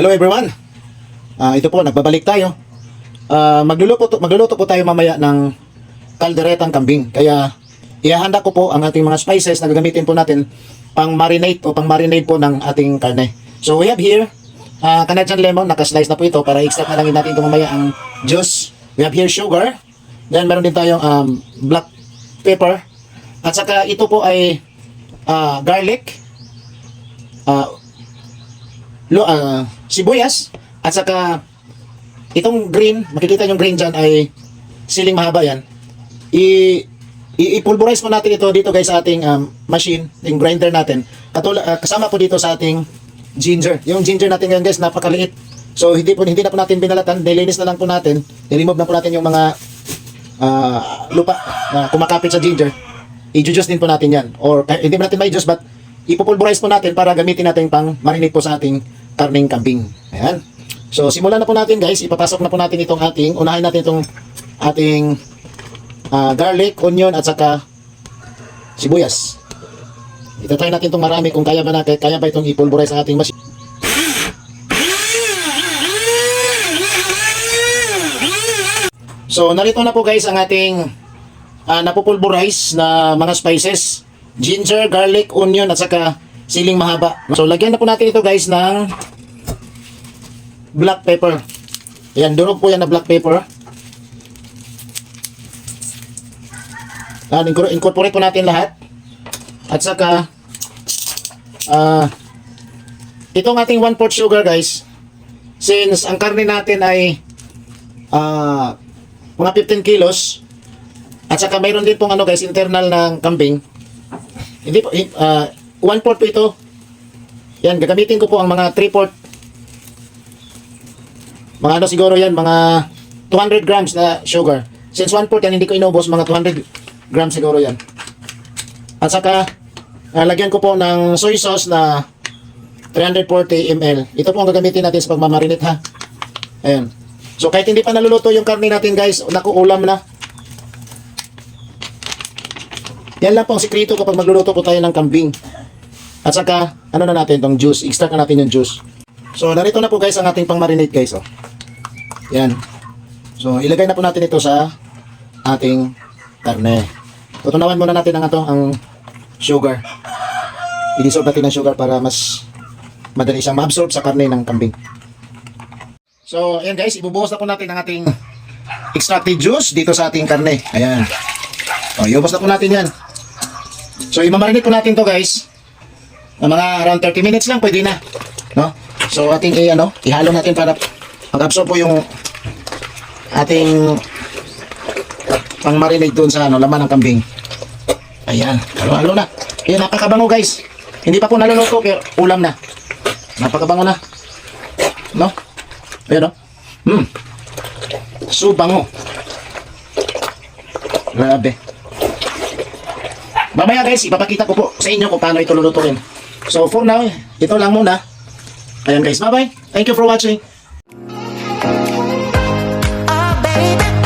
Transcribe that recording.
Hello everyone. Ah, ito po, nagbabalik tayo. Ah, magluluto, magluluto po tayo mamaya ng kalderetang kambing. Kaya ihahanda ko po ang ating mga spices na gagamitin po natin pang marinate o pang marinate po ng ating karne. So we have here uh, Canadian lemon, naka-slice na po ito para extract na lang natin ito mamaya ang juice. We have here sugar. Then meron din tayong um, black pepper. At saka ito po ay ah, garlic, lo, ah, sibuyas at saka itong green, makikita yung green dyan ay siling mahaba yan. I, i-pulverize po natin ito dito guys sa ating um, machine, yung grinder natin. Katula, ah, kasama po dito sa ating ginger. Yung ginger natin ngayon guys, napakaliit. So hindi po hindi na po natin binalatan, nilinis na lang po natin. I-remove na po natin yung mga ah, lupa na kumakapit sa ginger. I-juice din po natin yan. Or eh, hindi mo natin may juice but ipupulverize po natin para gamitin natin pang marinate po sa ating karning kambing. Ayan. So simulan na po natin guys. Ipapasok na po natin itong ating, unahin natin itong ating ah, garlic, onion at saka sibuyas. Itatry natin itong marami kung kaya ba natin, kaya ba itong ipulverize sa ating machine. So, narito na po guys ang ating uh, napupulverize na mga spices. Ginger, garlic, onion, at saka siling mahaba. So, lagyan na po natin ito guys ng black pepper. Ayan, durog po yan na black pepper. Ayan, incor- incorporate po natin lahat. At saka, ah, itong ating 1 4 sugar guys, since ang karne natin ay ah, mga 15 kilos, at saka mayroon din pong ano guys, internal ng kambing. Hindi po, uh, 1 4 po ito. Yan, gagamitin ko po ang mga 3 4 mga ano siguro yan, mga 200 grams na sugar. Since 1 4 yan, hindi ko inubos, mga 200 grams siguro yan. At saka, ah, lagyan ko po ng soy sauce na 340 ml. Ito po ang gagamitin natin sa pagmamarinate ha. Ayan. So kahit hindi pa naluluto yung karne natin guys, naku ulam na. Yan lang po ang sikreto kapag magluluto po tayo ng kambing. At saka, ano na natin itong juice, extract na natin yung juice. So narito na po guys ang ating pang marinate guys. Oh. Yan. So ilagay na po natin ito sa ating karne. Tutunawan muna natin ang ito, ang sugar. I-dissolve natin ang sugar para mas madali siyang ma-absorb sa karne ng kambing. So, ayan guys, ibubuhos na po natin ang ating extracted juice dito sa ating karne. Ayan. O, iubos na po natin yan. So, imamarinate po natin to guys. Na mga around 30 minutes lang, pwede na. No? So, ating i, ano, ihalo natin para mag-absorb po yung ating pang marinate doon sa ano, laman ng kambing. Ayan, halo-halo na. Ayan, napakabango guys. Hindi pa po naluluto, pero ulam na. Napakabango na. No? Ayan o. Hmm. So bango. Grabe. Mamaya guys, ipapakita ko po sa inyo kung paano ito lulutuin. So for now, ito lang muna. Ayan guys, bye-bye. Thank you for watching. Oh, baby.